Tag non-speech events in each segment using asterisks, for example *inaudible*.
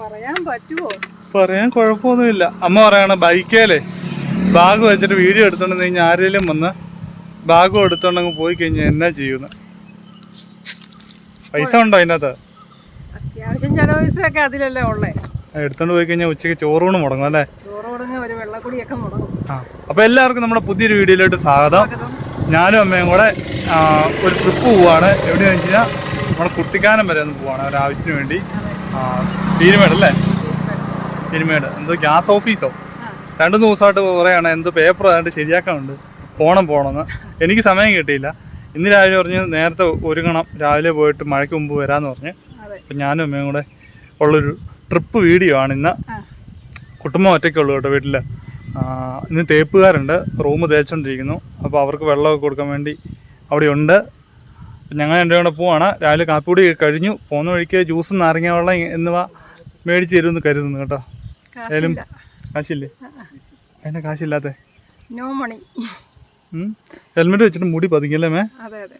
പറയാൻ പറ്റുമോ പറയാൻ കുഴപ്പമൊന്നുമില്ല. അമ്മ പറയാണ് ബൈക്കേലേ ബാഗ് വെച്ചിട്ട് വീഡിയോ എടുത്തോണ്ട് കഴിഞ്ഞാൽ ആരെങ്കിലും വന്ന് ബാഗ് എടുത്തോണ്ടങ്ങ് പോയി കഴിഞ്ഞാൽ എന്നാ ചെയ്യുന്ന? പൈസ ഉണ്ടോ അതിനകത്ത്? അത്യാവശ്യം ചില പൈസയൊക്കെ അതിലല്ലേ ഉള്ളേ. എടുത്തോണ്ട് പോയി കഴിഞ്ഞാൽ ഉച്ചയ്ക്ക് ചോറൂണ് മുടങ്ങും അല്ലേ? അപ്പോൾ എല്ലാവർക്കും നമ്മുടെ പുതിയൊരു വീഡിയോയിലോട്ട് സ്വാഗതം. ഞാനും അമ്മയും കൂടെ ഒരു ട്രിപ്പ് പോവാണ്. എവിടെയാണെന്ന് വെച്ച് കഴിഞ്ഞാൽ നമ്മുടെ കുട്ടിക്കാനം വരെ ഒന്ന് പോവാണ് ഒരാവശ്യത്തിന് വേണ്ടി. ആ, പീരുമേട് അല്ലേ? പീരുമേട് എന്തോ ഗ്യാസ് ഓഫീസോ. രണ്ടു ദിവസമായിട്ട് പറയാണ് എന്തോ പേപ്പർ ഏതാണ്ട് ശരിയാക്കാനുണ്ട്. പോണം പോണമെന്ന് എനിക്ക് സമയം കിട്ടിയില്ല. ഇന്ന് രാവിലെ പറഞ്ഞ് നേരത്തെ ഒരുങ്ങണം. രാവിലെ പോയിട്ട് മഴയ്ക്ക് മുമ്പ് വരാമെന്ന് പറഞ്ഞ്. അപ്പം ഞാനും അമ്മയും കൂടെ ഉള്ളൊരു ട്രിപ്പ് വീഡിയോ ആണ് ഇന്ന്. കുടുംബം ഒറ്റയ്ക്കുള്ളൂ കേട്ടോ വീട്ടിൽ ഇന്ന് തേപ്പുകാരുണ്ട്. റൂം തേച്ചോണ്ടിരിക്കുന്നു. അപ്പോൾ അവർക്ക് വെള്ളമൊക്കെ കൊടുക്കാൻ വേണ്ടി അവിടെ ഉണ്ട് ഞങ്ങൾ എന്റെ കൂടെ പോവാണ്. രാവിലെ കാപ്പിപ്പൊടി കഴിഞ്ഞു. പോകുന്ന വഴിക്ക് ജ്യൂസ് നാരങ്ങ വെള്ളം എന്നിവ മേടിച്ച് തരുമെന്ന് കരുതുന്നു കേട്ടോ. ഏലും കാശില്ല. അതിന്റെ കാശില്ലാത്ത. നോ മണി ഹെൽമെറ്റ് വെച്ചിട്ട് മുടി പതുങ്ങിയല്ലേ മേ? അതെ അതെ.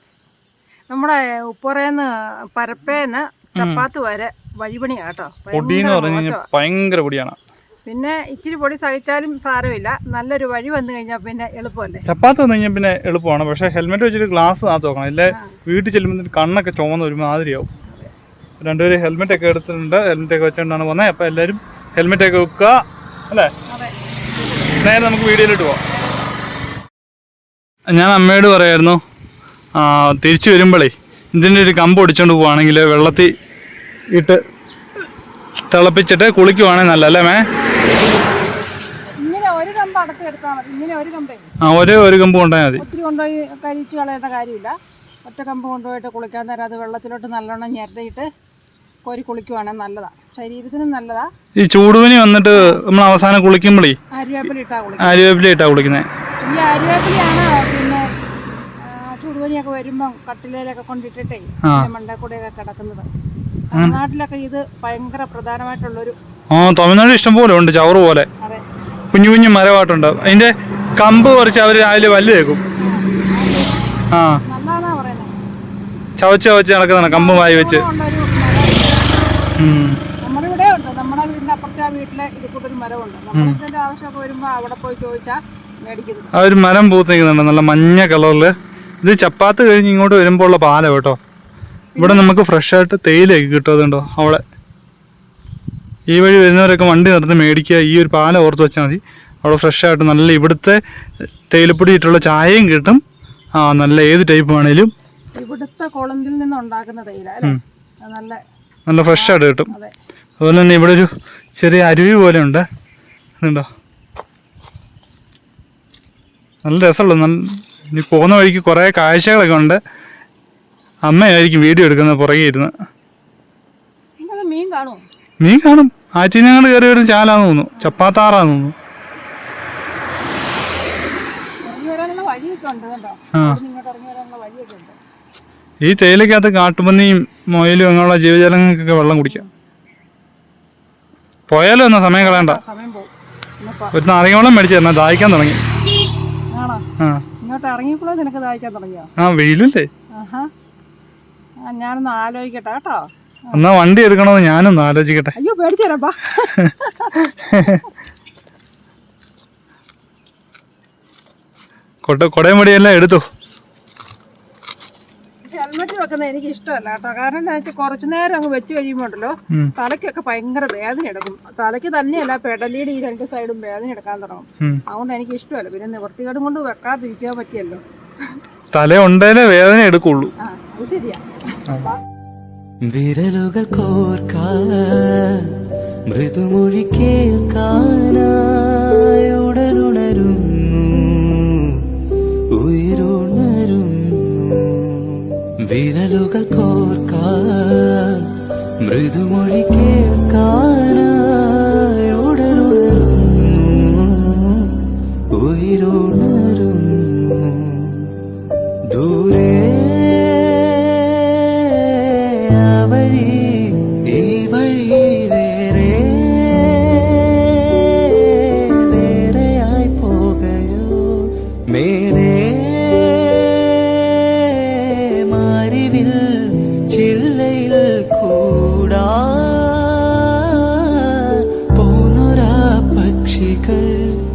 നമ്മുടെ ഉപ്പുറേന്ന് പരപ്പേന്ന് ചപ്പാത്ത് വരെ വഴിപണിയാട്ടോടിയാണ് കേട്ടോ. പൊടി എന്ന്. ഭയങ്കര പൊടിയാണ്. പിന്നെ ഇച്ചിരി പൊടി സഹിച്ചാലും സാരമില്ല. നല്ലൊരു വഴി വന്നു കഴിഞ്ഞാൽ പിന്നെ എളുപ്പമല്ലേ? ചപ്പാത്ത് വന്നു കഴിഞ്ഞാൽ പിന്നെ എളുപ്പമാണ്. പക്ഷേ ഹെൽമെറ്റ് വെച്ചിട്ട് ഗ്ലാസ് ആ നോക്കണം ഇല്ലേ? വീട്ടിൽ ചെല്ലുമ്പോൾ കണ്ണൊക്കെ ചുമന്ന ഒരുമാതിരിയാവും. രണ്ടുപേരും ഹെൽമെറ്റ് ഒക്കെ എടുത്തിട്ടുണ്ട്. ഹെൽമെറ്റ് ഒക്കെ വെച്ചുകൊണ്ടാണ് വന്നത് അപ്പോൾ എല്ലാരും ഹെൽമെറ്റ് ഒക്കെ വെക്കുക. അല്ലേ? നേരെ നമുക്ക് വീഡിയോയിലോട്ട് പോവാം. ഞാൻ അമ്മയോട് പറയായിരുന്നു തിരിച്ചു വരുമ്പോഴേ ഇതിന്റെ ഒരു കമ്പ് ഒടിച്ചോണ്ട് പോവുകയാണെങ്കിൽ വെള്ളത്തിൽ ഇട്ട് തിളപ്പിച്ചിട്ട് കുളിക്കുവാണെങ്കിൽ നല്ല അല്ലേ മേ ആ ഒരേ ഒരു കമ്പ് കൊണ്ടാൽ മതി. ഒറ്റ കമ്പ് കൊണ്ടുപോയിട്ട് കുളിക്കാൻ നേരം അത് വെള്ളത്തിലോട്ട് നല്ലോണം ഞെരടിയിട്ട് കോരി കുളിക്കുവാണെങ്കിൽ നല്ലതാ. ശരീരത്തിനും നല്ലതാ. ഈ ചൂടുവിനി വന്നിട്ട് നമ്മൾ അവസാനം കുളിക്കുമ്പോഴേ അരിവേപ്പില ഇട്ടാ ഇട്ടാ കുളിക്കുന്നത് ഈ ആര്യവേപ്പിലയാണ് പിന്നെ ചൂടുപനിയൊക്കെ വരുമ്പം കട്ടിലയിലൊക്കെ കൊണ്ടിട്ടിട്ടേ. മണ്ട കൂടെയൊക്കെ കിടക്കുന്നത്. തമിഴ്നാട്ടിലൊക്കെ ഇത് ഭയങ്കര പ്രധാനമായിട്ടുള്ളൊരു ആ തമിഴ്നാട് ഇഷ്ടം പോലെ ഉണ്ട് ചവറ് പോലെ. അതെ. കുഞ്ഞു കുഞ്ഞു മരമായിട്ടുണ്ട് അതിന്റെ കമ്പ് കുറച്ച് അവർ രാവിലെ വല്ല് തേക്കും. ആ. ചവച്ച് ചവച്ച് നടക്കുന്നതാണ് കമ്പ് വായി വെച്ച്. നമ്മുടെ ഇവിടെ ഉണ്ട്. നമ്മുടെ വീടിന്റെ അപ്പുറത്തെ ആ വീട്ടിലെ മരമുണ്ട്. നമ്മൾ ഇതിന്റെ ആവശ്യമൊക്കെ വരുമ്പോൾ അവിടെ പോയി ചോദിച്ചാൽ മേടിക്കുന്നത്. ആ ഒരു മരം പൂത്ത് നിൽക്കുന്നുണ്ട്. നല്ല മഞ്ഞ കളറിൽ ഇത് ചപ്പാത്ത് കഴിഞ്ഞ് ഇങ്ങോട്ട് വരുമ്പോൾ ഉള്ള പാല കേട്ടോ. ഇവിടെ നമുക്ക് ഫ്രഷ് ആയിട്ട് തേയിലയൊക്കെ കിട്ടുന്നുണ്ടോ അവിടെ. ഈ വഴി വരുന്നവരൊക്കെ വണ്ടി നിർത്തി മേടിക്കുക. ഈ ഒരു പാല ഓർത്ത് വെച്ചാൽ മതി. അവിടെ ഫ്രഷ് ആയിട്ട് നല്ല ഇവിടുത്തെ തേയിലപ്പൊടി ഇട്ടുള്ള ചായയും കിട്ടും. ആ നല്ല ഏത് ടൈപ്പ് വേണേലും ഇവിടുത്തെ കുളന്തിൽ നിന്ന് ഉണ്ടാക്കുന്ന തേയില അല്ലേ നല്ല നല്ല ഫ്രഷ് ആയിട്ട് കിട്ടും. അതെ. അതുപോലെ തന്നെ ഇവിടെ ഒരു ചെറിയ അരുവി പോലെ ഉണ്ട്. അതുണ്ടോ നല്ല രസമുള്ള നല്ല ഇനി പോകുന്ന വഴിക്ക് കുറേ കാഴ്ചകളൊക്കെ ഉണ്ട്. അമ്മയായിരിക്കും വീഡിയോ എടുക്കുന്നത് പുറകെ ഇരുന്ന്. മീൻ കാണും മീൻ കാണും. ആറ്റി ഞങ്ങൾ കയറി വരുന്ന ചാലാന്ന് തോന്നുന്നു. ചപ്പാത്താറാന്ന് തോന്നുന്നു. ആ. അവിടുന്ന് ഇങ്ങോട്ട് ഇറങ്ങി വരാനുള്ള വഴിയൊക്കെ ഉണ്ട് ഈ തേയിലക്കകത്ത് കാട്ടുപന്നിയും മുയലും അങ്ങനെയുള്ള ജീവജാലങ്ങൾക്കൊക്കെ വെള്ളം കുടിക്കാം. പോയാലും എന്നാ സമയം കളയണ്ട. ഒരു നാരങ്ങ വെള്ളം മേടിച്ചു തരണം. ദാഹിക്കാൻ തുടങ്ങി. ആ. വെയിലല്ലേ? ഞാനൊന്ന് ആലോചിക്കട്ടെ കേട്ടോ. എന്നാ വണ്ടി എടുക്കണമെന്ന് ഞാനൊന്ന് ആലോചിക്കട്ടെ. അയ്യോ പേടിച്ചേരാപ്പാ കൊട്ട കൊടയും മടിയെല്ലാം എടുത്തു. ഹെൽമെറ്റ് വെക്കുന്നത് എനിക്ക് ഇഷ്ടമല്ല കേട്ടോ. കാരണം എന്താ വെച്ചാൽ കുറച്ച് നേരം അങ്ങ് വെച്ച് കഴിയുമ്പോണ്ടല്ലോ. തലയ്ക്കൊക്കെ ഭയങ്കര വേദന എടുക്കും. തലയ്ക്ക് തന്നെയല്ല പെടലിയുടെ ഈ രണ്ട് സൈഡും വേദന എടുക്കാൻ തുടങ്ങും. അതുകൊണ്ട് എനിക്ക് ഇഷ്ടമല്ല. പിന്നെ നിവർത്തികേടും കൊണ്ട് വെക്കാതിരിക്കാൻ പറ്റിയല്ലോ. തല ഉണ്ടേനെ വേദന എടുക്കുള്ളൂ. ആ അത് ശരിയാ. വിരലുകൾ കോർക്കാൻ മൃദുമൊഴി കേൾക്കാനായി വിരലുകൾ കോർക്കാൻ മൃദുമൊഴി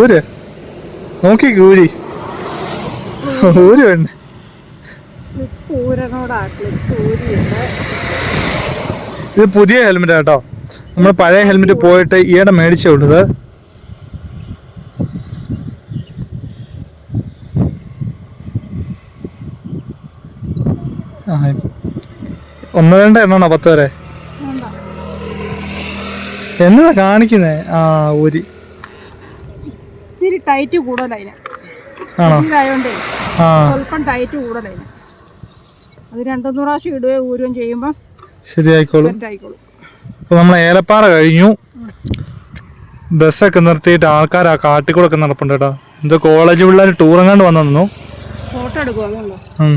ഊര്. നോക്കി ഊരി ഊര് വേണ്ട? ഇത് പുതിയ ഹെൽമെറ്റ് കേട്ടോ. നമ്മൾ പഴയ ഹെൽമെറ്റ് പോയിട്ട് ഈയിടെ മേടിച്ചേ ഉള്ളത്. ആ, ഒന്ന് രണ്ട് എണ്ണാണോ പത്ത് വരെ. എന്നതാ കാണിക്കുന്നേ? ആ ഊരി. ഇത്തിരി ടൈറ്റ് കൂടുതലതിന് ഇതായോണ്ടേ സ്വല്പം ടൈറ്റ് കൂടുതലതിന് അത് രണ്ടൊന്ന് പ്രാവശ്യം ഇടുകയോ ഊരുകയും ചെയ്യുമ്പോൾ ശരിയായിക്കോളും. ആയിക്കോളും. അപ്പോൾ നമ്മൾ ഏലപ്പാറ കഴിഞ്ഞു. ബസ്സൊക്കെ നിർത്തിയിട്ട് ആൾക്കാർ ആ കാട്ടിക്കൂടൊക്കെ നടപ്പുണ്ട് കേട്ടോ. എന്തോ കോളേജ് പിള്ളേർ ടൂറെങ്ങാണ്ട് വന്നു നിന്നു ഫോട്ടോ എടുക്കും അതുകൊണ്ടോ ഉം.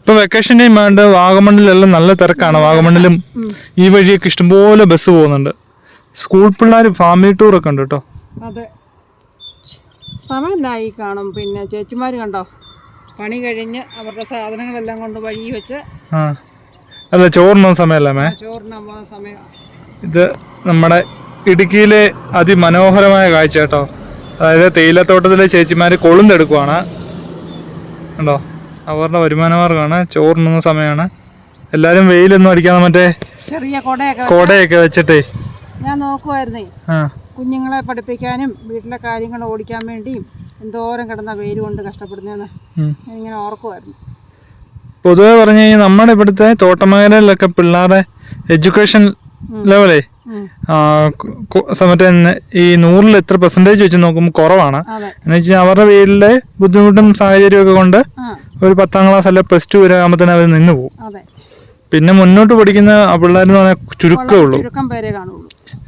ഇപ്പൊ വെക്കേഷൻ ടൈം ആയതുകൊണ്ട് വാഗമണ്ണിലെല്ലാം നല്ല തിരക്കാണ്. വാഗമണ്ണിലും ഈ വഴിയൊക്കെ ഇഷ്ടംപോലെ ബസ് പോകുന്നുണ്ട്. സ്കൂൾ പിള്ളേർ ഫാമിലി ടൂറൊക്കെ ഉണ്ട് കേട്ടോ. അതെ. സമയമില്ലായി കാണും? പിന്നെ ചേച്ചിമാർ കണ്ടോ? പണി കഴിഞ്ഞ് അവരുടെ സാധനങ്ങളെല്ലാം കൊണ്ട് വഴി വെച്ച് അല്ല ചോറിനൊന്നും സമയമല്ല മേ? ചോറിനാൻ പോകുന്ന സമയം. ഇത് നമ്മുടെ ഇടുക്കിയിലെ അതിമനോഹരമായ കാഴ്ച കേട്ടോ. അതായത് തേയിലത്തോട്ടത്തിലെ ചേച്ചിമാർ കൊളുന്തെടുക്കുവാണ്. കണ്ടോ? അവരുടെ വരുമാന മാർഗമാണ് ചോറിനുന്ന സമയമാണ്. എല്ലാരും വെയിലൊന്നും അടിക്കാതെ മറ്റേ ചെറിയ കൊടയൊക്കെ കൊടയൊക്കെ വെച്ചിട്ടേ. ഞാൻ നോക്കുമായിരുന്നേ ആ. കുഞ്ഞുങ്ങളെ പഠിപ്പിക്കാനും വീട്ടിലെ കാര്യങ്ങൾ ഓടിക്കാൻ വേണ്ടിയും എന്തോരം കിടന്ന വെയിൽ കൊണ്ട് കഷ്ടപ്പെടുന്നതെന്ന്. ഞാനിങ്ങനെ ഓർക്കുമായിരുന്നു പൊതുവെ പറഞ്ഞു കഴിഞ്ഞാൽ നമ്മുടെ ഇവിടുത്തെ തോട്ടമേഖലയിലൊക്കെ പിള്ളേരുടെ എഡ്യൂക്കേഷൻ ലെവലേ മറ്റേ ഈ നൂറിൽ എത്ര പെർസെന്റേജ് വെച്ച് നോക്കുമ്പോൾ കുറവാണ്. എന്ന് വെച്ചാൽ അവരുടെ വീട്ടിലെ ബുദ്ധിമുട്ടും സാഹചര്യമൊക്കെ കൊണ്ട് ഒരു പത്താം ക്ലാസ് അല്ല പ്ലസ് ടു വരെ ആകുമ്പോൾ അവർ നിന്ന് പോകും. പിന്നെ മുന്നോട്ട് പഠിക്കുന്ന പിള്ളേർ പിള്ളേരെന്ന് പറഞ്ഞാൽ ചുരുക്കമേ ഉള്ളൂ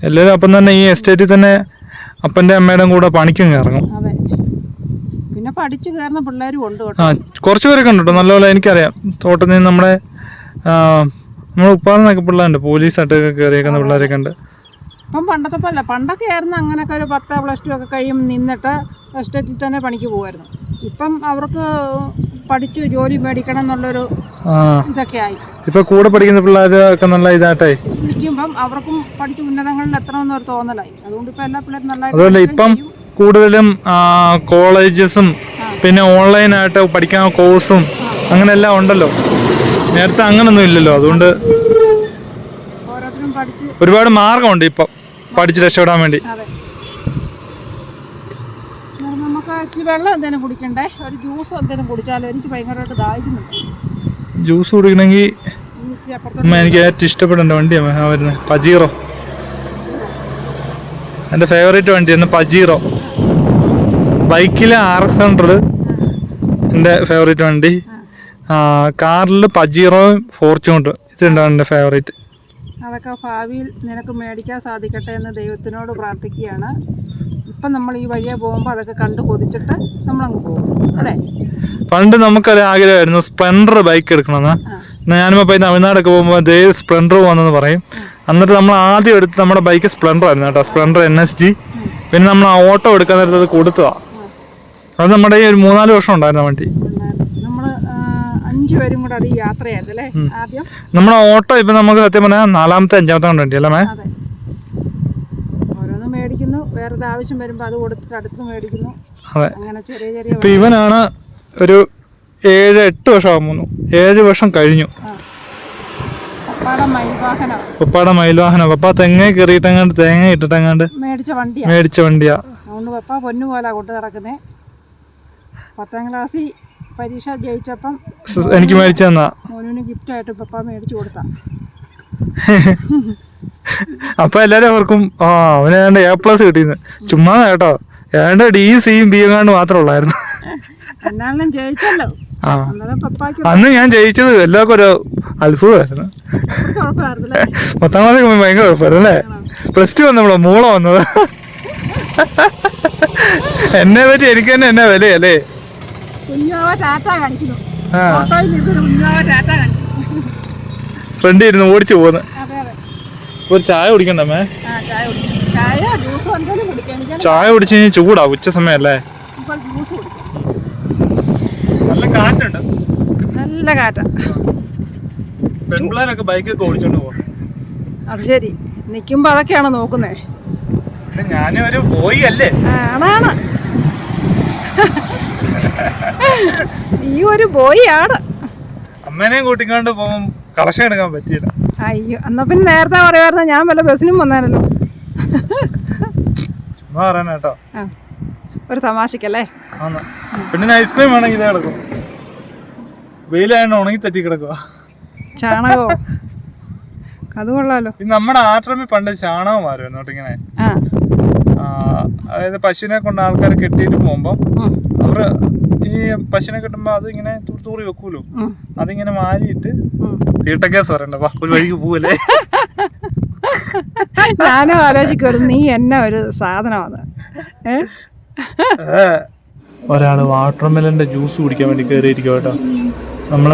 എല്ലാവരും അപ്പം തന്നെ ഈ എസ്റ്റേറ്റിൽ തന്നെ അപ്പന്റെ അമ്മയുടെ കൂടെ പണിക്കും ഇറങ്ങും അതെ. പിന്നെ പഠിച്ചു കയറുന്ന പിള്ളേരും ഉണ്ട് കേട്ടോ. ആ കുറച്ച് പേരൊക്കെ ഉണ്ട് കേട്ടോ. നല്ലപോലെ എനിക്കറിയാം. തോട്ടത്തിൽ നിന്ന് നമ്മുടെ നമ്മുടെ ഉപ്പാന്നൊക്കെ പിള്ളേരുണ്ട്. പോലീസായിട്ടൊക്കെ കയറിയേക്കുന്ന പിള്ളേരൊക്കെ ഉണ്ട്. ഇപ്പം പണ്ടത്തെ പോലെ പണ്ടൊക്കെ ആയിരുന്നു അങ്ങനെയൊക്കെ ഒരു പത്ത് പ്ലസ് ടു ഒക്കെ കഴിയും നിന്നിട്ട് എസ്റ്റേറ്റിൽ തന്നെ പണിക്ക് പോകുമായിരുന്നു ഇപ്പം അവർക്ക് പഠിച്ച് ജോലി മേടിക്കണം എന്നുള്ളൊരു ഇതൊക്കെയായി. ഇപ്പൊ കൂടെ പഠിക്കുന്ന പിള്ളേരൊക്കെ നല്ല ഇതായിട്ടേ ഇരിക്കുമ്പം അവർക്കും പഠിച്ച് ഉന്നതങ്ങളിൽ എത്തണമെന്ന് ഒരു തോന്നലായി. അതുകൊണ്ട് ഇപ്പൊ എല്ലാ പിള്ളേരും നല്ല അതുപോലെ പഠിക്കുകയും ഇപ്പം കൂടുതലും കോളേജസും പിന്നെ ഓൺലൈനായിട്ട് പഠിക്കാൻ കോഴ്സും അങ്ങനെ എല്ലാം ഉണ്ടല്ലോ. നേരത്തെ അങ്ങനൊന്നും ഇല്ലല്ലോ. അതുകൊണ്ട് ഒരുപാട് മാർഗമുണ്ട് ഇപ്പം പഠിച്ച് രക്ഷപ്പെടാൻ വേണ്ടി. ഇച്ചിരി വെള്ളം എന്തെങ്കിലും കുടിക്കണ്ടേ? ഒരു ജ്യൂസ് എന്തെങ്കിലും കുടിച്ചാലോ? എനിക്ക് ഭയങ്കരമായിട്ട് ദാഹിക്കുന്നുണ്ട്. ജ്യൂസ് കുടിക്കണമെങ്കിൽ അമ്മ എനിക്ക് ഏറ്റവും ഇഷ്ടപ്പെടേണ്ട വണ്ടിയാണ് വരുന്നത് പജീറോ. എന്റെ ഫേവറേറ്റ് വണ്ടിയാണ് പജീറോ. ബൈക്കിൽ ആർ എസ് ഹൺഡ്രഡ് എന്റെ ഫേവറേറ്റ് വണ്ടി. കാറിൽ പജീറോയും ഇത് ഇതുണ്ടാണ് എന്റെ ഫേവറേറ്റ് അതൊക്കെ ഭാവിയിൽ നിനക്ക് മേടിക്കാൻ സാധിക്കട്ടെ എന്ന് ദൈവത്തിനോട് പ്രാർത്ഥിക്കുകയാണ്. ഇപ്പം നമ്മൾ ഈ വഴിയെ പോകുമ്പോൾ അതൊക്കെ കണ്ട് കൊതിച്ചിട്ട് നമ്മളങ്ങ് പോകും. അല്ലേ? പണ്ട് നമുക്കൊരു ആഗ്രഹമായിരുന്നു സ്പ്ലെൻഡർ ബൈക്ക് എടുക്കണമെന്ന്. ഞാനിപ്പോൾ പോയി തമിഴ്നാടൊക്കെ പോകുമ്പോൾ ദേ സ്പ്ലെൻഡർ പോകുന്നതെന്ന് പറയും. എന്നിട്ട് നമ്മൾ ആദ്യം എടുത്ത് നമ്മുടെ ബൈക്ക് സ്പ്ലെൻഡർ ആയിരുന്നു കേട്ടോ സ്പ്ലെൻഡർ എൻ എസ് ജി. പിന്നെ നമ്മൾ ആ ഓട്ടോ എടുക്കാൻ നേരത്ത് അത് കൊടുത്തതാ. അത് നമ്മുടെ ഈ ഒരു മൂന്നാൽ വർഷം ഉണ്ടായിരുന്നു വണ്ടി. നമ്മൾ അഞ്ചു പേരും കൂടെ അത് യാത്രയായിരുന്നു അല്ലേ ആദ്യം? നമ്മുടെ ഓട്ടോ ഇപ്പം നമുക്ക് സത്യം പറഞ്ഞാൽ നാലാമത്തെ അഞ്ചാമത്തെ വണ്ടി അല്ലേ മേ മേടിക്കുന്നു. വേറെ ആവശ്യം വരുമ്പോൾ അത് കൊടുത്തിട്ട് അടുത്ത് മേടിക്കുന്നു. അതെ. അങ്ങനെ ചെറിയ ചെറിയ ഇപ്പൊ ഇവനാണ് ഒരു ഏഴ് എട്ട് വർഷം ആകുന്നു ഏഴ് വർഷം കഴിഞ്ഞു. പപ്പാടെ മയിൽവാഹനം പപ്പ തെങ്ങ കയറിയിട്ടെങ്ങാണ്ട് തേങ്ങ ഇട്ടിട്ടെങ്ങാണ്ട് മേടിച്ച വണ്ടിയാ. മേടിച്ച വണ്ടിയാ. അതുകൊണ്ട് പപ്പ പൊന്നു പോലെ കൊണ്ട് നടക്കുന്നേ. പത്താം ക്ലാസ്സിൽ പരീക്ഷ ജയിച്ചപ്പം എനിക്ക് മേടിച്ചു തന്നാ മോനുവിന് ഗിഫ്റ്റായിട്ട് പപ്പ മേടിച്ചു കൊടുത്താ. *laughs* *laughs* അപ്പൊ എല്ലാരും അവർക്കും ആ അവന് ഏതാണ്ട് എ പ്ലസ് കിട്ടിയെന്ന് ചുമ്മാ കേട്ടോ. ഏതാണ്ട് ഡി സിയും ബി എങ്ങാണ്ട് മാത്രമേ ഉള്ളായിരുന്നു. ആ. അന്ന് ഞാൻ ജയിച്ചത് എല്ലാവർക്കും ഒരു അത്ഭുതമായിരുന്നു. പത്താം ക്ലാസ്സിൽ ഭയങ്കര കുഴപ്പമായിരുന്നു അല്ലേ പ്ലസ് ടു വന്നപ്പോളോ മൂള വന്നത്. എന്നെ പറ്റി എനിക്ക് തന്നെ എന്നാ വിലയല്ലേ? ഫ്രണ്ട് ഇരുന്ന് ഓടിച്ചു പോകുന്നു ഒരു ചായ കുടിക്കണ്ടമ്മേ ചായ കുടിച്ചു കഴിഞ്ഞാൽ ചൂടാ ഉച്ച സമയല്ലേ? നല്ല കാറ്റുണ്ട്. നല്ല കാറ്റാ. പെൺപിള്ളേരൊക്കെ ബൈക്കൊക്കെ ഓടിച്ചോണ്ട് പോവാ. അത് ശരി. നിക്കുമ്പോ അതൊക്കെയാണ് നോക്കുന്നേ? ഞാനും ഒരു പോയി അല്ലേ? ആണാണ്. നീ ഒരു ബോയ് ആണ് അമ്മേനെയും കൂട്ടിക്കൊണ്ട് പോകും കളക്ഷൻ എടുക്കാൻ പറ്റിയില്ല. അയ്യോ എന്നാ പിന്നെ നേരത്തെ പറയുമായിരുന്നു. ഞാൻ വല്ല ബസ്സിനും വന്നാനല്ലോ ചുമ്മാ കേട്ടോ. ഒരു തമാശക്കല്ലേ? പിന്നെ ഐസ്ക്രീം വേണമെങ്കിൽ ഇതേ കിടക്കും. വെയിലായതുകൊണ്ട് ഉണങ്ങി തെറ്റി കിടക്കുക ചാണകോ? അത് കൊള്ളാലോ. നമ്മുടെ ആശ്രമിൽ പണ്ട് ചാണകം മാറുമായിരുന്നു ഇങ്ങനെ. അതായത് പശുവിനെ കൊണ്ട് ആൾക്കാർ കെട്ടിയിട്ട് പോകുമ്പോൾ അവർ അവർ ഈ പശുവിനെ കിട്ടുമ്പോ അത് ഇങ്ങനെ തൂറി വെക്കൂലോ? അതിങ്ങനെ മാരിയിട്ട് ഉം. തീട്ടക്കേസ് പറയണ്ട വാ ഒരു വഴിക്ക് പോവല്ലേ? *laughs* ഞാനും ആലോചിക്കുമായിരുന്നു നീ എന്നെ ഒരു സാധനമാണ് ഒരാൾ വാട്ടർമെലന്റെ ജ്യൂസ് കുടിക്കാൻ വേണ്ടി കയറിയിരിക്കും കേട്ടോ. നമ്മൾ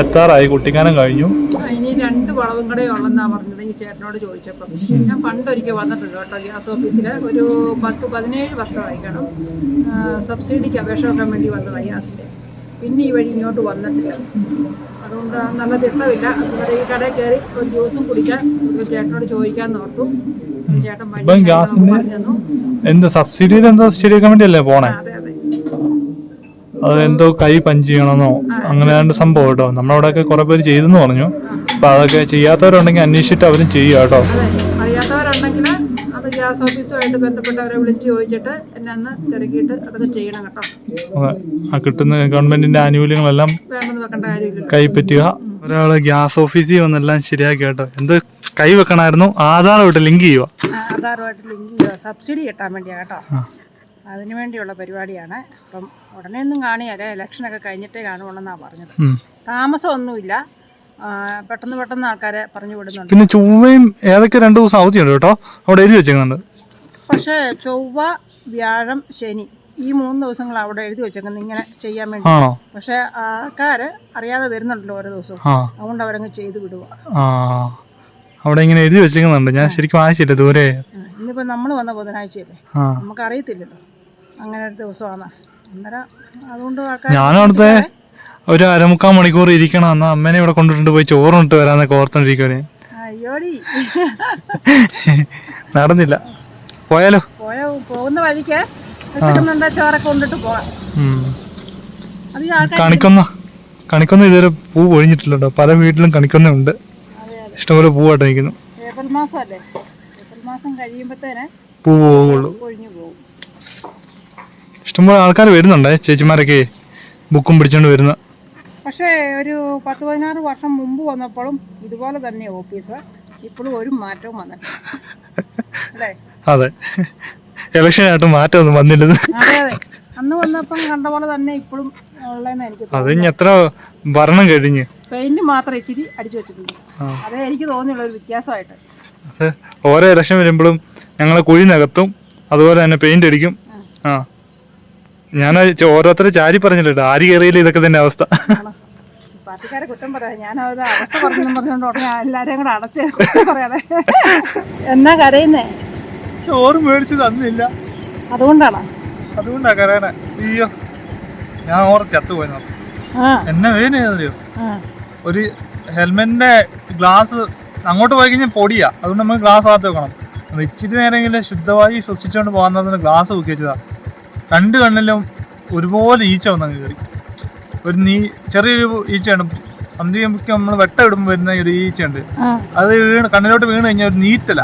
എത്താറായി കുട്ടിക്കാനം കഴിഞ്ഞു. ഇനി രണ്ട് വളവും കൂടെ ഉള്ളെന്നാ പറഞ്ഞത് ഈ ചേട്ടനോട് ചോദിച്ചപ്പം. ഞാൻ പണ്ടൊരിക്കൽ വന്നിട്ടുണ്ട് കേട്ടോ ഗ്യാസ് ഓഫീസിൽ ഒരു പത്ത് പതിനേഴ് വർഷമായി കാണും സബ്സിഡിക്ക് അപേക്ഷ വെക്കാൻ വേണ്ടി വന്നതാണ് ഗ്യാസിന്റെ പിന്നെ ഈ വഴി ഇങ്ങോട്ട് വന്നിട്ടില്ല. അതുകൊണ്ട് നല്ല തിട്ടമില്ല. അതുകൊണ്ട് ഈ കടയിൽ കയറി ഒരു ജ്യൂസും കുടിക്കാൻ ഒരു ചേട്ടനോട് ചോദിക്കാൻ ഓർത്തു. ചേട്ടൻ തന്നു എന്ത് സബ്സിഡിയിൽ എന്തോ ശരിയാക്കാൻ വേണ്ടിയല്ലേ പോണേ? അതെ അതെ. അത് എന്തോ കൈ പഞ്ച് ചെയ്യണമെന്നോ അങ്ങനെ രണ്ട് സംഭവം കേട്ടോ. നമ്മളവിടെയൊക്കെ കുറെ പേര് ചെയ്തെന്ന് പറഞ്ഞു. അപ്പൊ അതൊക്കെ ചെയ്യാത്തവരുണ്ടെങ്കിൽ അന്വേഷിച്ചിട്ട് അവരും ചെയ്യുക കേട്ടോ. അറിയാത്തവരുണ്ടെങ്കിൽ അത് ഗ്യാസ് ഓഫീസുമായിട്ട് ബന്ധപ്പെട്ടവരെ വിളിച്ച് ചോദിച്ചിട്ട് എന്നെ അന്ന് തിരക്കിയിട്ട് അതൊക്കെ ചെയ്യണം കേട്ടോ. ആ കിട്ടുന്ന ഗവൺമെന്റിന്റെ ആനുകൂല്യങ്ങളെല്ലാം വേണ്ടെന്ന് വെക്കേണ്ട കാര്യമില്ലല്ലോ കൈപ്പറ്റുക. ഒരാൾ ഗ്യാസ് ഓഫീസിൽ വന്നെല്ലാം ശരിയാക്കി കേട്ടോ. എന്ത് കൈ വെക്കണമായിരുന്നു? ആധാറുമായിട്ട് ലിങ്ക് ചെയ്യുക. ആധാറുമായിട്ട് ലിങ്ക് ചെയ്യുക. സബ്സിഡി കിട്ടാൻ വേണ്ടിയാ കേട്ടോ. അതിനു വേണ്ടിയുള്ള പരിപാടിയാണ്. അപ്പം ഉടനെ ഒന്നും കാണിയാല ഇലക്ഷനൊക്കെ കഴിഞ്ഞിട്ടേ കാണുകയുള്ളെന്നാണ് പറഞ്ഞത്. താമസമൊന്നുമില്ല. പെട്ടെന്ന് പെട്ടെന്ന് ആൾക്കാരെ പറഞ്ഞു വിടുന്നുണ്ട്. പിന്നെ ചൊവ്വയും ഏതൊക്കെ രണ്ട് ദിവസം അവധിയുണ്ട് കേട്ടോ? അവിടെ എഴുതി വെച്ചേക്കുന്നുണ്ട്. പക്ഷേ ചൊവ്വ വ്യാഴം ശനി ഈ മൂന്ന് ദിവസങ്ങൾ അവിടെ എഴുതി വെച്ചേക്കുന്നത് ഇങ്ങനെ ചെയ്യാൻ വേണ്ടി. പക്ഷെ ആൾക്കാർ അറിയാതെ വരുന്നുണ്ടല്ലോ ഓരോ ദിവസവും അതുകൊണ്ട് അവരങ്ങ് ചെയ്തു വിടുക. അവിടെ ഇങ്ങനെ എഴുതി വെച്ചേക്കുന്നുണ്ട്. ഞാൻ ശരിക്കും വായിച്ചില്ല ദൂരെ ഇന്നിപ്പോ നമ്മൾ വന്ന ബുധനാഴ്ചയല്ലേ? നമുക്ക് നമുക്കറിയത്തില്ലല്ലോ. അങ്ങനെ ഒരു ദിവസമാണ്. അന്നേരം അതുകൊണ്ട് ആൾക്കാർ ഞാനും അവിടുത്തെ ഒരു അരമുക്കാൽ മണിക്കൂർ ഇരിക്കണം. എന്നാ അമ്മേനെ ഇവിടെ കൊണ്ടിട്ട് പോയി ചോറിട്ട് വരാന്ന് ഓർത്തോണ്ടിരിക്കും അയ്യോടി. നടന്നില്ല. പോയാലോ? പോയ പോകുന്ന വഴിക്ക് വിശക്കുന്നുണ്ട് ചോറൊക്കെ കൊണ്ടിട്ട്. അത് ഈ ആൾക്കാർ കണിക്കൊന്ന. കണിക്കൊന്ന ഇതുവരെ പൂ ഒഴിഞ്ഞിട്ടില്ലട്ടോ പല വീട്ടിലും കണിക്കൊന്ന ഉണ്ട് ഇഷ്ടംപോലെ പൂവായിട്ട് നിൽക്കുന്നു ഏപ്രിൽ മാസം അല്ലേ ഏപ്രിൽ മാസം കഴിയുമ്പോഴത്തേന് പൂ പോകുള്ളൂ ഒഴിഞ്ഞു പോകും ഇഷ്ടംപോലെ ആൾക്കാർ വരുന്നുണ്ടേ. ചേച്ചിമാരൊക്കെ ബുക്കും പിടിച്ചോണ്ട് വരുന്ന. പക്ഷേ ഒരു പത്ത് പതിനാറ് വർഷം മുമ്പ് വന്നപ്പോഴും ഇതുപോലെ തന്നെ ഓഫീസ് ഇപ്പോഴും ഒരു മാറ്റവും വന്നിട്ടില്ല. അല്ലേ? അതെ. ഇലക്ഷനായിട്ട് മാറ്റമൊന്നും വന്നില്ലെന്ന്. അന്ന് വന്നപ്പം കണ്ട പോലെ തന്നെ ഇപ്പോഴും എനിക്ക് അത് ഇനി എത്ര ഭരണം കഴിഞ്ഞ്? പെയിന്റ് മാത്രം ഇച്ചിരി അടിച്ചു വെച്ചിട്ടുണ്ട്. അതെ എനിക്ക് തോന്നിയുള്ള ഒരു വ്യത്യാസമായിട്ട്. ഓരോ ഇലക്ഷൻ വരുമ്പോഴും ഞങ്ങളെ കുഴി നികത്തും അതുപോലെ തന്നെ പെയിന്റ് അടിക്കും. ആ. ഞാൻ ഓരോരുത്തരെ ചാരി പറഞ്ഞില്ല ആര് കയറിയില്ല ഇതൊക്കെ തന്നെ അവസ്ഥ. പാർട്ടിക്കാരെ കുറ്റം പറയാം. ഞാൻ അവരുടെ അവസ്ഥ പറഞ്ഞു പറഞ്ഞുകൊണ്ട് ഉടനെ എല്ലാവരെയും കൂടെ അടച്ച് പറയാതെ. എന്നാ കരയുന്നേ? ചോറ് മേടിച്ച് തന്നില്ല അതുകൊണ്ടാണോ? അതുകൊണ്ടാ കരയണേ. അയ്യോ ഞാൻ ഓർ ചത്തുപോയി എന്നെ വേനറിയോ ആ. ഒരു ഹെൽമെറ്റിന്റെ ഗ്ലാസ് അങ്ങോട്ട് പോയി കഴിഞ്ഞാൽ പൊടിയാ. അതുകൊണ്ട് നമ്മൾ ഗ്ലാസ് അകത്ത് വെക്കണം. ഇച്ചിരി നേരമെങ്കിലും ശുദ്ധവായു ശ്വസിച്ചുകൊണ്ട് പോകാൻ ഗ്ലാസ് വെക്കി വെച്ചതാ. രണ്ട് കണ്ണിലും ഒരുപോലെ ഈച്ച വന്നങ്ങ് കയറി ഒരു നീ ചെറിയൊരു ഈച്ചയാണ് സന്ധ്യയ്ക്ക് നമ്മൾ വെട്ട ഇടുമ്പോൾ വരുന്ന ഒരു ഈച്ചയുണ്ട്. അത് വീണ് കണ്ണിലോട്ട് വീണ് കഴിഞ്ഞാൽ ഒരു നീറ്റല.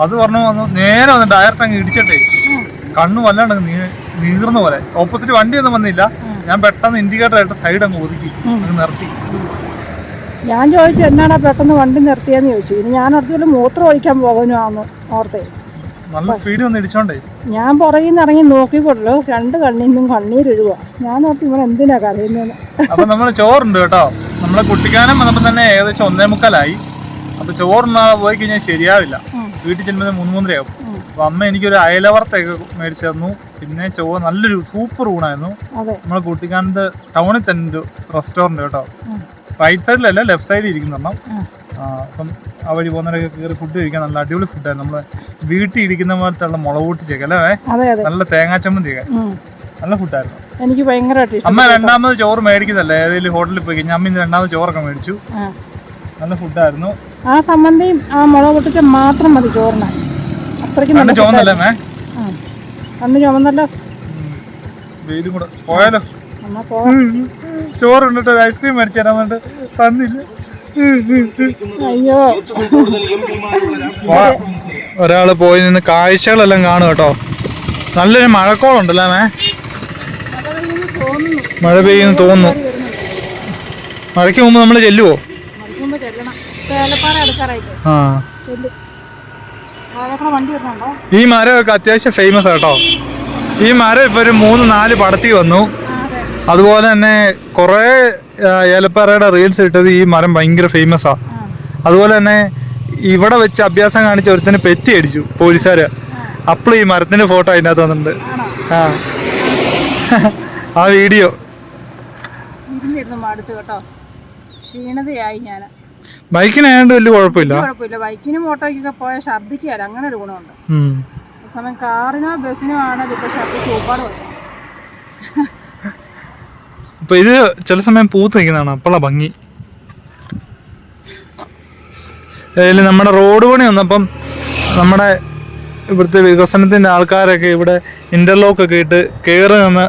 അത് പറഞ്ഞു വന്നു നേരെ വന്ന് ഡയറക്റ്റ് അങ്ങ് ഇടിച്ചിട്ടേ. കണ്ണ് വല്ലാണ്ട് നീ- നീർന്ന പോലെ. ഓപ്പോസിറ്റ് വണ്ടി ഒന്നും വന്നില്ല. ഞാൻ പെട്ടെന്ന് ഇൻഡിക്കേറ്റർ ആയിട്ട് സൈഡ് അങ്ങ് ഒതുക്കി അങ്ങ് നിർത്തി. ഞാൻ ചോദിച്ചു എന്നാടാ പെട്ടെന്ന് വണ്ടി നിർത്തിയെന്ന് ചോദിച്ചു? ഇനി ഞാൻ അടുത്തൊരു മൂത്രം ഒഴിക്കാൻ പോകുന്നതാന്ന് ഓർത്തേ. നല്ല സ്പീഡ് വന്ന് ഇടിച്ചോണ്ടേ. ഞാൻ പുറകിൽ നിന്ന് ഇറങ്ങി നോക്കിക്കൊള്ളു രണ്ട് കണ്ണിൽ നിന്നും കണ്ണീരൊഴുകുക ഞാൻ നോക്കി ഇവിടെ എന്തിനാ കരയുന്നത് അപ്പൊ നമ്മൾ ചോറുണ്ട് കേട്ടോ. നമ്മളെ കുട്ടിക്കാനം വന്നപ്പോ തന്നെ ഏകദേശം ഒന്നേ മുക്കാലായി. അപ്പൊ ചോറുണ്ണാ പോയി കഴിഞ്ഞാൽ ശരിയാവില്ല. വീട്ടിൽ ചെല്ലുമ്പോൾ മൂന്ന് മൂന്നരയാവും. അപ്പൊ അമ്മ എനിക്കൊരു അയലവർത്തയൊക്കെ മേടിച്ചു തന്നു. പിന്നെ ചോറ് നല്ലൊരു സൂപ്പർ ഊണായിരുന്നു. നമ്മളെ കുട്ടിക്കാനത്ത് ടൗണിൽ തന്നെ ഒരു റെസ്റ്റോറന്റ് കേട്ടോ. റൈറ്റ് സൈഡിലല്ല ലെഫ്റ്റ് സൈഡിൽ ഇരിക്കുന്നെണ്ണം ആ, അപ്പം ആ വഴി പോകുന്നവരൊക്കെ കയറി ഫുഡ് കഴിക്കാൻ നല്ല അടിപൊളി ഫുഡായിരുന്നു നമ്മൾ വീട്ടിൽ ഇരിക്കുന്ന പോലത്തെ ഉള്ള മുളക് പൊട്ടിച്ചൊക്കെ അല്ലേ? അതെ അതെ. നല്ല തേങ്ങാ ചമ്മന്തിയൊക്കെ ഉം. നല്ല ഫുഡായിരുന്നു എനിക്ക് ഭയങ്കരമായിട്ട് അമ്മ രണ്ടാമത് ചോറ് മേടിക്കുന്നല്ലേ ഏതെങ്കിലും ഹോട്ടലിൽ പോയി കഴിഞ്ഞാൽ അമ്മ ഇന്ന് രണ്ടാമത് ചോറൊക്കെ മേടിച്ചു. നല്ല ഫുഡായിരുന്നു ആ സമ്മന്തിയും ആ മുളക് പൊട്ടിച്ച മാത്രം മതി ചോറിന്. അത്രയ്ക്ക് നല്ല ചോന്നല്ലേ മേ? കണ്ണ് ചുമന്നല്ലോ വെയിലും കൂടെ. പോയാലോ? എന്നാ പോവാം ചോറുണ്ടിട്ട് ഒരു ഐസ്ക്രീം മേടിച്ചു തരാൻ വേണ്ടിട്ട് തന്നില്ല. അയ്യോ. ഒരാൾ പോയി നിന്ന് കാഴ്ചകളെല്ലാം കാണും കേട്ടോ. നല്ലൊരു മഴക്കോളുണ്ടല്ലേ മേ? മഴ പെയ്യുന്നു തോന്നുന്നു. മഴയ്ക്ക് മുമ്പ് നമ്മൾ ചെല്ലുവോ? ആ. വണ്ടി ഈ മരമൊക്കെ അത്യാവശ്യം ഫേമസ് ആട്ടോ ഈ മരം ഇപ്പൊ ഒരു മൂന്ന് നാല് പടത്തി വന്നു. അതുപോലെ തന്നെ കുറേ ഏലപ്പാറയുടെ റീൽസ് ഇട്ടത് ഈ മരം ഭയങ്കര ഫേമസ് ആ. ആ. അതുപോലെ തന്നെ ഇവിടെ വെച്ച് അഭ്യാസം കാണിച്ച ഒരുത്തിന് പെറ്റി അടിച്ചു പോലീസുകാര്. അപ്പോൾ ഈ മരത്തിന്റെ ഫോട്ടോ അതിനകത്ത് വന്നിട്ടുണ്ട്. ആ. ആ വീഡിയോ ഇരുന്നിരുന്ന് മടുത്ത് കേട്ടോ. ക്ഷീണതയായി ഞാൻ ബൈക്കിനായതുകൊണ്ട് വലിയ കുഴപ്പമില്ല. കുഴപ്പമില്ല. ബൈക്കിനും ഓട്ടോയ്ക്കൊക്കെ പോയാൽ ഛർദ്ദിക്കുകയല്ല അങ്ങനെ ഒരു ഗുണമുണ്ട്. സമയം കാറിനോ ബസ്സിനോ ആണെങ്കിൽ ഇപ്പോൾ ഛർദ്ദിക്ക് ഒരുപാട് അപ്പൊ ഇത് ചില സമയം പൂത്ത് നിൽക്കുന്നതാണ്. അപ്പോഴാ ഭംഗി. അതിൽ നമ്മുടെ റോഡ് പണി വന്നപ്പം നമ്മുടെ ഇവിടുത്തെ വികസനത്തിന്റെ ആൾക്കാരൊക്കെ ഇവിടെ ഇന്റർലോക്ക് ഒക്കെ ഇട്ട് കയറി നിന്ന്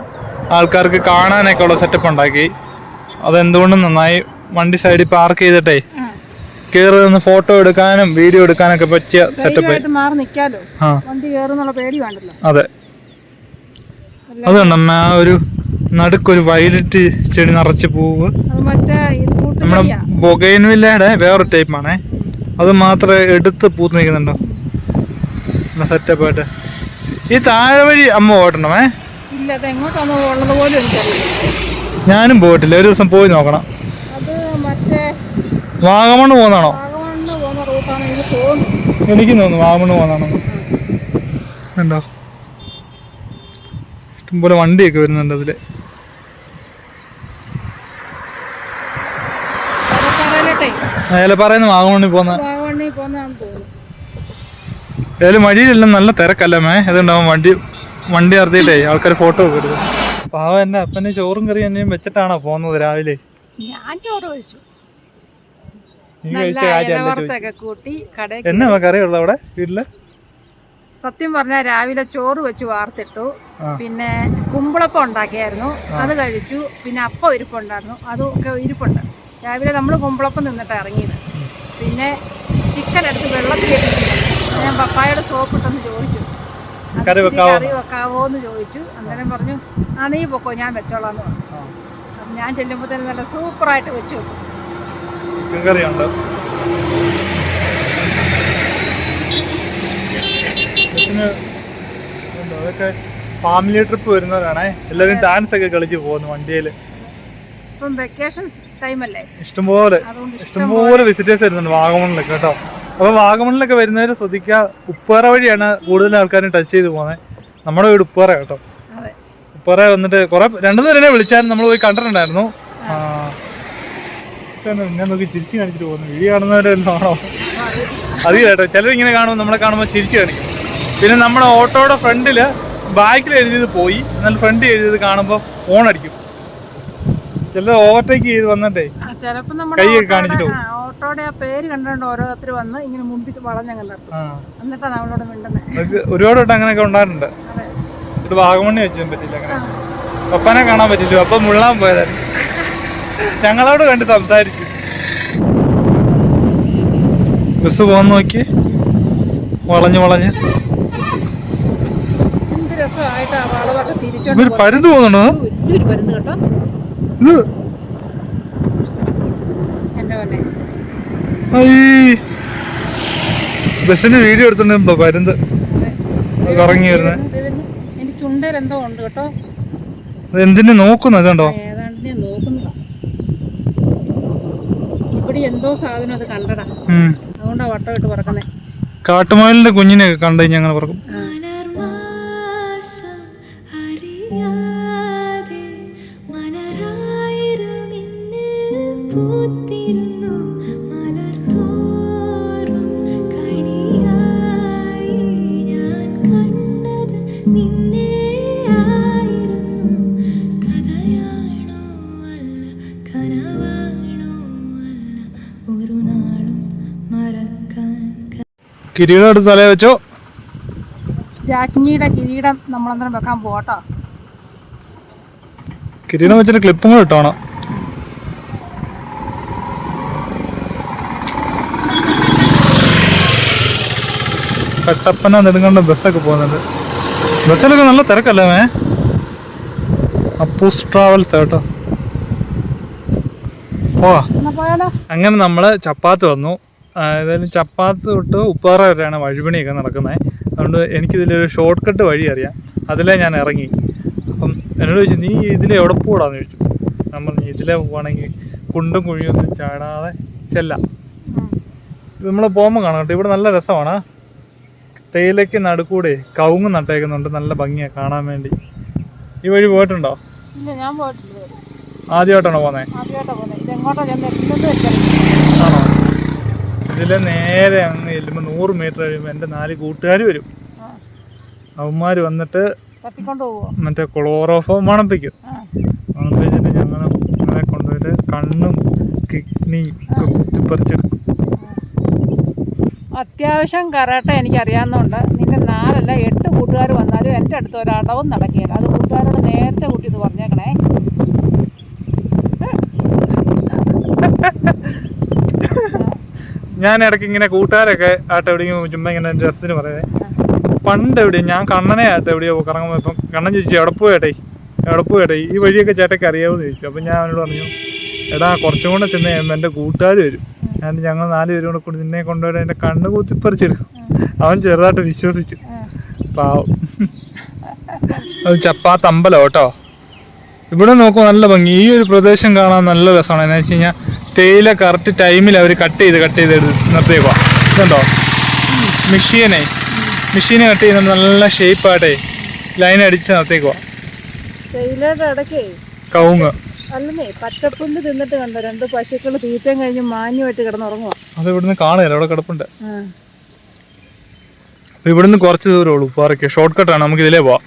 ആൾക്കാർക്ക് കാണാനൊക്കെ ഉള്ള സെറ്റപ്പ് ഉണ്ടാക്കി. അതെന്തുകൊണ്ടും നന്നായി. വണ്ടി സൈഡിൽ പാർക്ക് ചെയ്തിട്ടേ കയറി നിന്ന് ഫോട്ടോ എടുക്കാനും വീഡിയോ എടുക്കാനൊക്കെ പറ്റിയ സെറ്റപ്പ് അതെ. അതുകൊണ്ടമ്മ ആ ഒരു നടുക്കൊരു വയലറ്റ് ചെടി നിറച്ച് പൂവ് നമ്മുടെ ബൊഗൈൻവില്ലയുടെ വേറൊരു ടൈപ്പാണേ. അത് മാത്രമേ എടുത്ത് പൂത്ത് നിൽക്കുന്നുണ്ടോ? സെറ്റപ്പ് സെറ്റപ്പായിട്ട്. ഈ താഴെ വഴി അമ്മ എനിക്കറിയില്ല. ഞാനും പോയിട്ടില്ല. ഒരു ദിവസം പോയി നോക്കണം. വാഗമണ് പോകുന്നതാണോ? റൂട്ടാണ് എനിക്ക് തോന്നുന്നു വാഗമണ് പോകുന്നതാണോ? ഉണ്ടോ ഇഷ്ടംപോലെ വണ്ടിയൊക്കെ വരുന്നുണ്ട് അതിൽ. ഏലപ്പാറയിൽ വാഗമണിൽ പോകുന്ന വാഗമണ്ണി പോകുന്നതാണെന്ന് തോന്നുന്നു. ഏതായാലും വഴിയിലെല്ലാം നല്ല തിരക്കല്ലേ മേ? അതുണ്ടാവും വണ്ടി വണ്ടി നിർത്തിയിട്ടേ ആൾക്കാർ ഫോട്ടോ ഒക്കെ എടുക്കും പാവം എന്റെ അപ്പനെ ചോറും കറിയും എന്നെയും വെച്ചിട്ടാണോ പോകുന്നത് രാവിലെ? ഞാൻ ചോറ് കഴിച്ചു. എന്നാ കറിയുള്ളത് അവിടെ വീട്ടിൽ? സത്യം പറഞ്ഞാൽ രാവിലെ ചോറ് വെച്ച് വാർത്തിട്ടു. പിന്നെ കുമ്പളപ്പം ഉണ്ടാക്കിയായിരുന്നു. അത് കഴിച്ചു. പിന്നെ അപ്പം ഇരിപ്പുണ്ടായിരുന്നു. അതും ഒക്കെ ഇരിപ്പുണ്ട്. രാവിലെ നമ്മൾ കുമ്പളപ്പം നിന്നിട്ട് ഇറങ്ങിയത്. പിന്നെ ചിക്കൻ എടുത്ത് വെള്ളത്തിൽ ഞാൻ പപ്പായുടെ സോപ്പ് ഇട്ടെന്ന് ചോദിച്ചു. കറി വെക്കാവോ? എന്ന് ചോദിച്ചു. അന്നേരം പറഞ്ഞു ആ നീ പൊക്കോ ഞാൻ വെച്ചോളാന്ന് പറഞ്ഞു. അപ്പം ഞാൻ ചെല്ലുമ്പോഴത്തേനും നല്ല സൂപ്പറായിട്ട് വെച്ചു കറിയുണ്ട്. അതൊക്കെ ഫാമിലി ട്രിപ്പ് വരുന്നവരാണേ. എല്ലാവരും ഡാൻസ് ഒക്കെ കളിച്ച് പോകുന്നു വണ്ടിയിൽ ഇപ്പം വെക്കേഷൻ ഇഷ്ടംപോലെ ഇഷ്ടംപോലെ വിസിറ്റേഴ്സ് വരുന്നുണ്ട് വാഗമണിലൊക്കെ കേട്ടോ. അപ്പൊ വാഗമണിലൊക്കെ വരുന്നവർ ശ്രദ്ധിക്കുക ഉപ്പേറ വഴിയാണ് കൂടുതൽ ആൾക്കാരും ടച്ച് ചെയ്ത് പോകുന്നത്. നമ്മുടെ വീട് ഉപ്പേറ കേട്ടോ. ഉപ്പേറ വന്നിട്ട് കുറെ രണ്ടു നേരം വിളിച്ചാലും നമ്മൾ പോയി കണ്ടിട്ടുണ്ടായിരുന്നു. ഞാൻ നോക്കി ചിരിച്ചു കാണിച്ചിട്ട് പോകുന്നു. വീഡിയോ കാണുന്നവരെല്ലാം ആണോ അറിയില്ല കേട്ടോ. ചിലരിങ്ങനെ കാണുമ്പോൾ നമ്മളെ കാണുമ്പോൾ ചിരിച്ചു കാണിക്കും. പിന്നെ നമ്മുടെ ഓട്ടോയുടെ ഫ്രണ്ടിൽ ബാക്കിൽ എഴുതിയത് പോയി. എന്നാൽ ഫ്രണ്ട് എഴുതിയത് കാണുമ്പോൾ ഫോൺ അടിക്കും. ഓവർടേക്ക് ചെയ്ത് വന്നിട്ടേ. ചിലപ്പോ നമ്മുടെ ഓട്ടോയുടെ- ആ, പേര് കണ്ടുകൊണ്ട് ഓരോരുത്തർ വന്ന് ഇങ്ങനെ മുമ്പിൽ വളഞ്ഞങ്ങ് നിർത്തും. എന്നിട്ടാ നമ്മളോട് മിണ്ടുന്നത് ഒരുപാട് വട്ടം അങ്ങനെയൊക്കെ ഉണ്ടായിട്ടുണ്ട്. ഒരു വാഗമണ്ണി വെച്ചാൻ പറ്റില്ല അങ്ങനെ. പപ്പനെ കാണാൻ പറ്റില്ല. അപ്പൊ മുള്ളാൻ പോയതായിരുന്നു ഞങ്ങളോട് കണ്ട് സംസാരിച്ചു. ബസ് പോകാൻ നോക്കി. വളഞ്ഞു വളഞ്ഞ്. ഒരു പരുന്ന് പോകുന്നുണ്ടോ? വലിയൊരു പരുന്ന് കേട്ടോ. ഇത് ബസ്സിന് വീഡിയോ എടുത്തോണ്ട് പരുന്ത് കറങ്ങി വരുന്നത് എന്തോ ഉണ്ട് കേട്ടോ. എന്തിനു നോക്കുന്നു അതുണ്ടോ? ഇവിടെ എന്തോ സാധനം അത് കണ്ടടാ. ഉം. അതുകൊണ്ടാ വട്ടം ഇട്ട് പറക്കുന്നേ. കാട്ടുമുയലിന്റെ കുഞ്ഞിനെയൊക്കെ കണ്ടു ഞങ്ങൾ പറക്കും. കിരീടം എടുത്ത് തലേ വെച്ചോ. രാജ്ഞിയുടെ കിരീടം നമ്മളന്നേരം വെക്കാൻ പോട്ടോ കിരീടം വെച്ചിട്ട് ക്ലിപ്പും കൂടെ ഇട്ടോണം കട്ടപ്പന നെടുങ്കണ്ട ബസ്സൊക്കെ പോകുന്നുണ്ട്. ബസ്സിലൊക്കെ നല്ല തിരക്കല്ലേ മേ? അപ്പൂസ് ട്രാവൽസ് കേട്ടോ. പോവാ. അങ്ങനെ നമ്മൾ ചപ്പാത്ത് വന്നു. ഏതായാലും ചപ്പാത്ത് തൊട്ട് ഉപ്പാറ വരെയാണ് വഴിപണിയൊക്കെ നടക്കുന്നത്. അതുകൊണ്ട് എനിക്കിതിലൊരു ഷോർട്ട് കട്ട് വഴി അറിയാം. അതിലേ ഞാൻ ഇറങ്ങി. അപ്പം എന്നോട് ചോദിച്ചു നീ ഇതിലെ എവിടെ പോടാന്ന് ചോദിച്ചു. ഞാൻ പറഞ്ഞു ഇതിലെ പോവാണെങ്കിൽ കുണ്ടും കുഴിയൊന്നും ചാടാതെ ചെല്ലാം. നമ്മൾ പോകുമ്പോൾ കാണാം കേട്ടോ. ഇവിടെ നല്ല രസമാണ്. തേയിലയ്ക്ക് നടുക്കൂടെ കവുങ്ങ് നട്ടേക്കുന്നുണ്ട്. നല്ല ഭംഗിയാണ് കാണാൻ വേണ്ടി. ഈ വഴി പോയിട്ടുണ്ടോ? ഞാൻ പോയിട്ടില്ല. ആദ്യമായിട്ടാണോ പോന്നെ? ആണോ? ഇതിലെ നേരെ അങ്ങ് ചെല്ലുമ്പോൾ നൂറ് മീറ്റർ കഴിയുമ്പോൾ എന്റെ നാല് കൂട്ടുകാർ വരും. അവന്മാർ വന്നിട്ട് മറ്റേ ക്ലോറോഫോം മണപ്പിക്കും. മണപ്പിച്ചിട്ട് ഞങ്ങൾ ഞങ്ങളെ കൊണ്ടുപോയിട്ട് കണ്ണും കിഡ്നിയും ഒക്കെ കുത്തിപ്പറിച്ചെടുക്കും. അത്യാവശ്യം കരാട്ട എനിക്ക് അറിയാവുന്നതുകൊണ്ട് നിന്റെ നാലല്ല എട്ട് കൂട്ടുകാർ വന്നാലും എന്റെ അടുത്ത് ഒരടവും നടക്കില്ല. അത് കൂട്ടുകാരോട് നേരത്തെ കൂട്ടി ഇത് പറഞ്ഞേക്കണേ. ഞാൻ ഇടയ്ക്ക് ഇങ്ങനെ കൂട്ടുകാരൊക്കെ ആട്ട് എവിടെയും ചുമ്മാ ഇങ്ങനെ രസത്തിന് പറയുന്നത് പണ്ട് എവിടെയും ഞാൻ കണ്ണനെ ആട്ട് എവിടെയോ കറങ്ങുമ്പോൾ ഇപ്പം കണ്ണൻ ചോദിച്ചു എവിടെ പോയേട്ടേ എവിടെ പോയേട്ടേ ഈ? വഴിയൊക്കെ ചേട്ടയ്ക്ക് അറിയാമെന്ന് ചോദിച്ചു. അപ്പം ഞാൻ അവനോട് പറഞ്ഞു എടാ കുറച്ചും കൂടെ ചെന്ന് കഴിയുമ്പോൾ എന്റെ കൂട്ടുകാർ വരും. ഞാൻ ഞങ്ങൾ നാല് പേരും കൂടെ കൂടി നിന്നെ കൊണ്ടുപോയി എന്റെ കണ്ണ് കുത്തിപ്പറിച്ചെടുക്കും. അവൻ ചെറുതായിട്ട് വിശ്വസിച്ചു. പാവം. അത് ചപ്പാത്ത് കേട്ടോ. ഇവിടെ നോക്കുമ്പോൾ നല്ല ഭംഗി. ഈ ഒരു പ്രദേശം കാണാൻ നല്ല രസമാണ്. എന്ന് വെച്ച് കഴിഞ്ഞാൽ തേയില കറക്റ്റ് ടൈമിൽ അവർ കട്ട് ചെയ്ത് കട്ട് ചെയ്ത് നിർത്തിയേക്കുക ഇതുണ്ടോ? മെഷീനെ. മെഷീനെ കട്ട് ചെയ്ത് നല്ല ഷേപ്പായിട്ടേ ലൈൻ അടിച്ച് നിർത്തിയേക്കുക കവുങ്ങ്. അല്ലേ പച്ചപ്പുല്ല് തിന്നിട്ട് കണ്ടോ? രണ്ട് പശുക്കൾ തീറ്റം കഴിഞ്ഞ് മാന്യമായിട്ട് കിടന്നുറങ്ങുക അത് ഇവിടുന്ന് കാണുകയല്ലോ. അവിടെ കിടപ്പുണ്ട്. ഇവിടുന്ന് കുറച്ച് ദൂരമേ ഉള്ളൂ. പാറയ്ക്ക് ഷോർട്ട് കട്ടാണ് നമുക്ക് ഇതിലേ പോവാം.